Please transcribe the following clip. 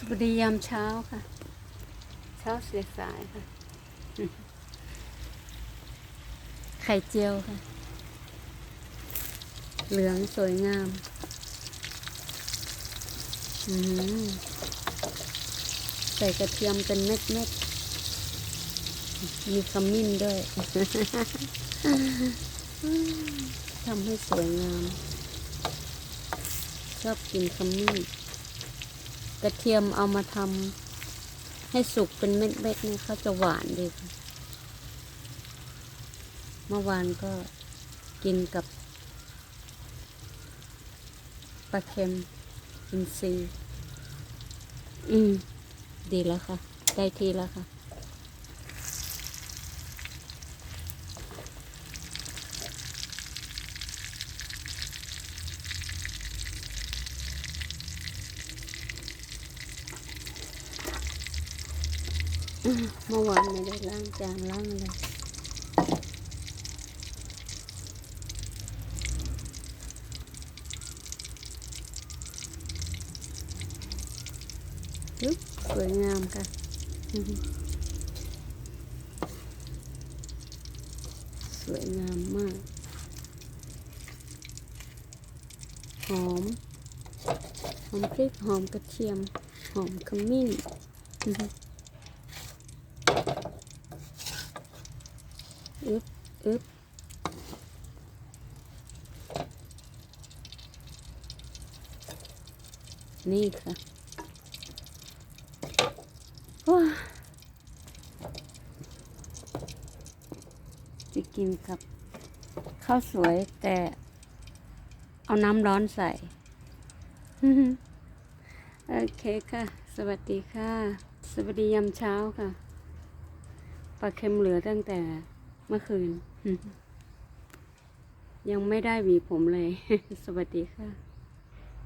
สวัสดียามเช้าค่ะ เช้าเสียสายค่ะ ไข่เจียวค่ะ เหลืองสวยงาม อืมใส่กระเทียมเป็นเม็ดเม็ดๆมีขมิ้นด้วย ทำให้สวยงาม ชอบกินขมิ้น กระเทียมเอามาทำให้สุกเป็นเม็ดๆนี่เขาจะหวานดีค่ะเมื่อวานก็กินกับปลาเค็มอินทรีอืม ดีแล้วค่ะ ได้ทีแล้วค่ะ เมื่อวานไม่ได้ล้างจานล้างอะไรปึ๊บสวยงามค่ะสวยงามมาก หอม หอมพริก หอมกระเทียม หอมขมิ้น อื้อหืออึบอึบนี่ค่ะว้าจะกินกับข้าวสวยแต่เอาน้ำร้อนใส่ โอเคค่ะ สวัสดีค่ะ สวัสดียามเช้าค่ะปลาเค็มเหลือตั้งแต่ เมื่อคืน ยังไม่ได้หวีผมเลย สวัสดีค่ะ